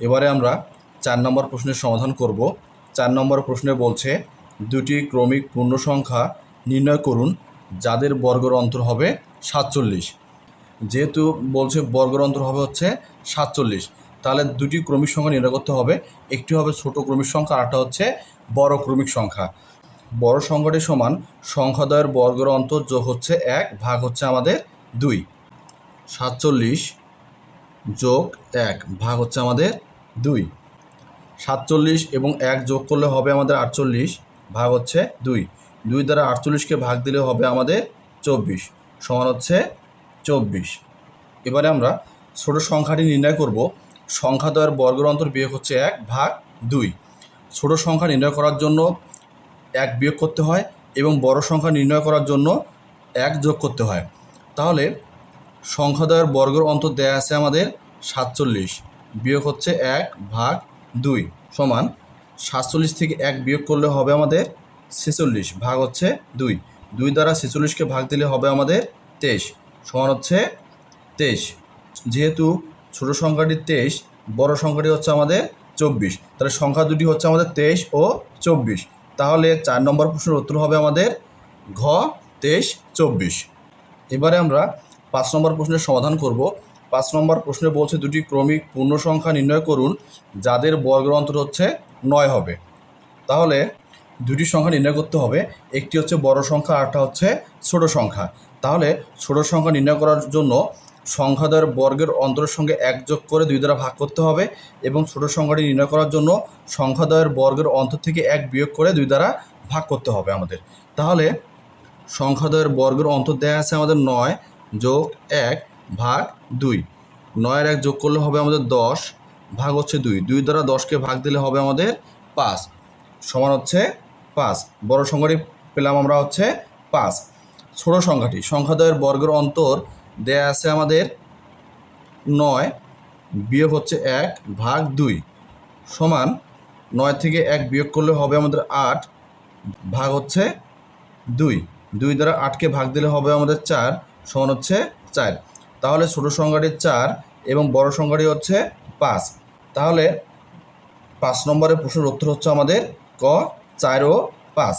এবারে আমরা চার নম্বর প্রশ্নের সমাধান করব। চার নম্বর প্রশ্নে বলছে, দুটি ক্রমিক পূর্ণ সংখ্যা নির্ণয় করুন, যাদের বর্গর অন্তর হবে সাতচল্লিশ। যেহেতু বলছে বর্গর অন্তর হবে হচ্ছে সাতচল্লিশ, তাহলে দুটি ক্রমিক সংখ্যা নির্ণয় করতে হবে। একটি হবে ছোট ক্রমিক সংখ্যা আর একটা হচ্ছে বড় ক্রমিক সংখ্যা। বড় সংখ্যাটি সমান সংখ্যাদয়ের বর্গর অন্তর যোগ হচ্ছে এক ভাগ হচ্ছে আমাদের দুই। সাতচল্লিশ যোগ এক ভাগ হচ্ছে আমাদের দুই। সাতচল্লিশ এবং এক যোগ করলে হবে আমাদের আটচল্লিশ, ভাগ হচ্ছে দুই। দুই দ্বারা আটচল্লিশকে ভাগ দিলে হবে আমাদের চব্বিশ, সমান হচ্ছে চব্বিশ। এবারে আমরা ছোট সংখ্যাটি নির্ণয় করব। সংখ্যাদ্বয়ের বর্গের অন্তর বিয়োগ হচ্ছে এক ভাগ দুই। ছোট সংখ্যা নির্ণয় করার জন্য এক বিয়োগ করতে হয় এবং বড় সংখ্যা নির্ণয় করার জন্য এক যোগ করতে হয়। তাহলে সংখ্যাদ্বয়ের বর্গের অন্তর দেয়া আছে আমাদের সাতচল্লিশ। বিয়োগ হচ্ছে এক ভাগ দুই সমান সাতচল্লিশ থেকে এক বিয়োগ করলে হবে আমাদের ছেচল্লিশ, ভাগ হচ্ছে দুই। দুই দ্বারা ছেচল্লিশকে ভাগ দিলে হবে আমাদের তেইশ, সমান হচ্ছে তেইশ। যেহেতু ছোট সংখ্যাটি তেইশ, বড় সংখ্যাটি হচ্ছে আমাদের চব্বিশ, তাহলে সংখ্যা দুটি হচ্ছে আমাদের তেইশ ও চব্বিশ। তাহলে চার নম্বর প্রশ্নের উত্তর হবে আমাদের ঘ, তেইশ, চব্বিশ। এবারে আমরা পাঁচ নম্বর প্রশ্নের সমাধান করব। পাঁচ নম্বর প্রশ্নে বলছে দুটি ক্রমিক পূর্ণ সংখ্যা নির্ণয় করুন, যাদের বর্গের অন্তর হচ্ছে নয় হবে। তাহলে দুটি সংখ্যা নির্ণয় করতে হবে, একটি হচ্ছে বড় সংখ্যা আরটা হচ্ছে ছোট সংখ্যা। তাহলে ছোট সংখ্যা নির্ণয় করার জন্য সংখ্যাদ্বয়ের বর্গের অন্তরের সঙ্গে এক যোগ করে দুই দ্বারা ভাগ করতে হবে এবং ছোট সংখ্যাটি নির্ণয় করার জন্য সংখ্যাদ্বয়ের বর্গের অন্তর থেকে এক বিয়োগ করে দুই দ্বারা ভাগ করতে হবে আমাদের। তাহলে সংখ্যাদ্বয়ের বর্গের অন্তর দেওয়া আছে আমাদের নয় যোগ এক ভাগ দুই। নয়ের এক যোগ করলে হবে আমাদের দশ, ভাগ হচ্ছে দুই। দুই দ্বারা দশকে ভাগ দিলে হবে আমাদের পাঁচ। সমান হচ্ছে পাঁচ। বড় সংখ্যাটি পেলাম আমরা হচ্ছে পাঁচ। ছোট সংখ্যাটি সংখ্যাদ্বয়ের বর্গের অন্তর দেয়া আছে আমাদের নয়, বিয়োগ হচ্ছে এক, ভাগ দুই। সমান নয় থেকে এক বিয়োগ করলে হবে আমাদের আট, ভাগ হচ্ছে দুই। দুই দ্বারা আটকে ভাগ দিলে হবে আমাদের চার, সমান হচ্ছে চার। তাহলে ছোট সংখ্যাটি চার এবং বড় সংখ্যাটি হচ্ছে পাঁচ। তাহলে পাঁচ নম্বরের প্রশ্নের উত্তর হচ্ছে আমাদের ক, চার ও পাঁচ।